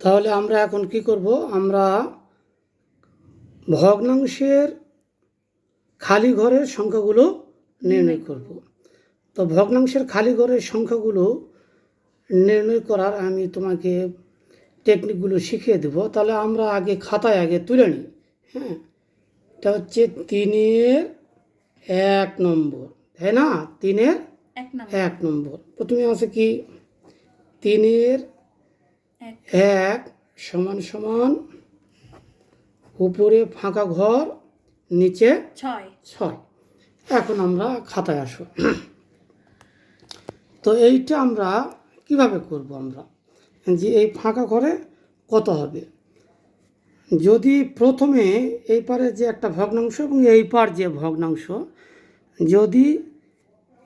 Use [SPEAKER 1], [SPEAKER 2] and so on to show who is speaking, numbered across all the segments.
[SPEAKER 1] তাহলে আমরা এখন কি করব? আমরা ভগ্নাংশের খালি ঘরের সংখ্যাগুলো নির্ণয় করব। তো ভগ্নাংশের খালি ঘরের সংখ্যাগুলো নির্ণয় করার আমি তোমাকে টেকনিকগুলো শিখিয়ে দেব। তাহলে আমরা আগে খাতায় আগে তুলে নিই। হ্যাঁ এটা হচ্ছে তিনের এক নম্বর তাই না? তিনের
[SPEAKER 2] এক
[SPEAKER 1] এক নম্বর। প্রথমে আছে কি? তিনের
[SPEAKER 2] এক
[SPEAKER 1] সমান সমান উপরে ফাঁকা ঘর নিচে
[SPEAKER 2] ছয়।
[SPEAKER 1] ছয়। এখন আমরা খাতায় আসো। তো এইটা আমরা কীভাবে করব আমরা? যে এই ফাঁকা ঘরে কত হবে? যদি প্রথমে এই পারে যে একটা ভগ্নাংশ এবং এই পার যে ভগ্নাংশ যদি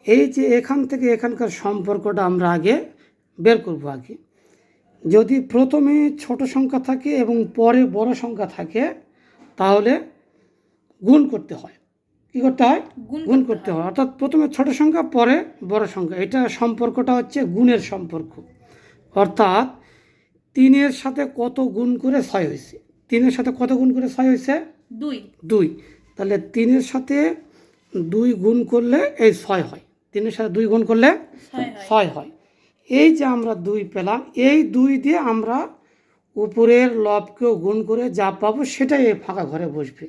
[SPEAKER 1] এই যে এখান থেকে এখানকার সম্পর্কটা আমরা আগে বের করব আগে। যদি প্রথমে ছোট সংখ্যা থাকে এবং পরে বড় সংখ্যা থাকে তাহলে গুণ করতে হয়। কী করতে হয়?
[SPEAKER 2] গুণ
[SPEAKER 1] করতে হয়। অর্থাৎ প্রথমে ছোট সংখ্যা পরে বড় সংখ্যা। এটা সম্পর্কটা হচ্ছে গুণের সম্পর্ক। অর্থাৎ তিনের সাথে কত গুণ করে ছয় হয়েছে? তিনের সাথে কত গুণ করে ছয় হয়েছে?
[SPEAKER 2] দুই।
[SPEAKER 1] দুই। তাহলে তিনের সাথে দুই গুণ করলে এই ছয় হয়। তিনের সাথে দুই গুণ করলে ছয় হয়। এই যে আমরা দুই পেলাম এই দুই দিয়ে আমরা উপরের লবকেও গুণ করে যা পাবো সেটাই এই ফাঁকা ঘরে বসবে।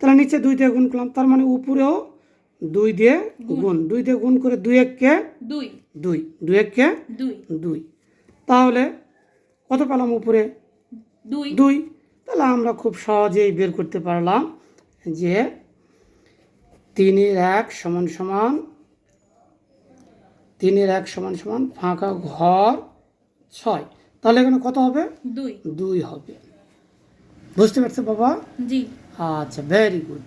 [SPEAKER 1] তাহলে নিচে দুই দিয়ে গুণ করলাম তার মানে উপরেও দুই দিয়ে গুণ। দুই দিয়ে গুণ করে দুই এককে
[SPEAKER 2] দুই।
[SPEAKER 1] দুই। দুই এককে
[SPEAKER 2] দুই।
[SPEAKER 1] দুই। তাহলে কত পেলাম উপরে?
[SPEAKER 2] দুই।
[SPEAKER 1] দুই। তাহলে আমরা খুব সহজেই বের করতে পারলাম যে তিনের এক সমান সমান তিনের এক সমান সমান ফাঁকা ঘর ছয়। তাহলে এখানে কত হবে?
[SPEAKER 2] দুই।
[SPEAKER 1] দুই হবে। বুঝতে পারছ বাবা?
[SPEAKER 2] জি।
[SPEAKER 1] আচ্ছা ভেরি গুড